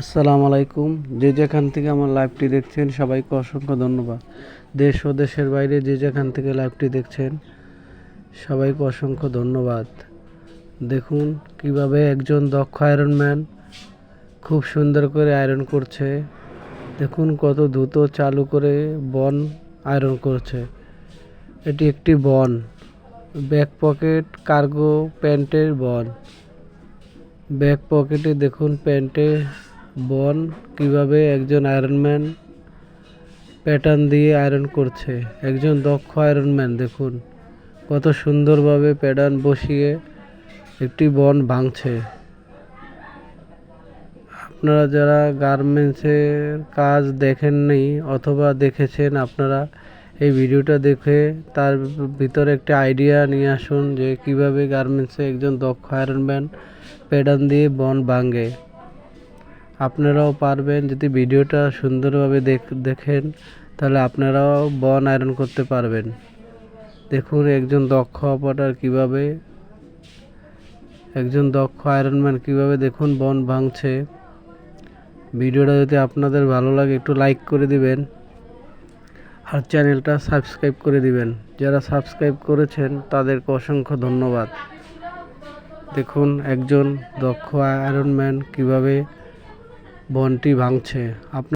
আসসালামু আলাইকুম। যে যেখান থেকে আমার লাইভটি দেখছেন, সবাইকে অসংখ্য ধন্যবাদ। দেশ ও দেশের বাইরে যে যেখান থেকে লাইভটি দেখছেন, সবাইকে অসংখ্য ধন্যবাদ। দেখুন কীভাবে একজন দক্ষ আয়রন ম্যান খুব সুন্দর করে আয়রন করছে। দেখুন কত দ্রুত চালু করে বন আয়রন করছে। এটি একটি বন ব্যাক পকেট কার্গো প্যান্টের বন। ব্যাক পকেটে দেখুন প্যান্টে বন কীভাবে একজন আয়রনম্যান প্যাটার্ন দিয়ে আয়রন করছে? একজন দক্ষ আয়রনম্যান দেখুন। কত সুন্দরভাবে প্যাটার্ন বসিয়ে একটি বন ভাঙছে। আপনারা যারা গার্মেন্টসের কাজ দেখেননি অথবা দেখেছেন, আপনারা এই ভিডিওটা দেখে তার ভিতরে একটা আইডিয়া নিয়ে আসুন যে কীভাবে গার্মেন্টসে একজন দক্ষ আয়রনম্যান প্যাটার্ন দিয়ে বন ভাঙে। আপনারাও পারবেন, যদি ভিডিওটা সুন্দরভাবে দেখ- দেখেন, তাহলে আপনারাও বন আয়রন করতে পারবেন। দেখুন, একজন দক্ষ অপারেটর কীভাবে, একজন দক্ষ আয়রনম্যান কীভাবে দেখুন বন ভাঙছে। ভিডিওটা যদি আপনাদের ভালো লাগে, একটু লাইক করে দিবেন। আর চ্যানেলটা সাবস্ক্রাইব করে দিবেন। যারা সাবস্ক্রাইব করেছেন, তাদেরকে অসংখ্য ধন্যবাদ। দেখুন, একজন দক্ষ আয়রনম্যান কীভাবে বনটি ভাঙছে। আপনি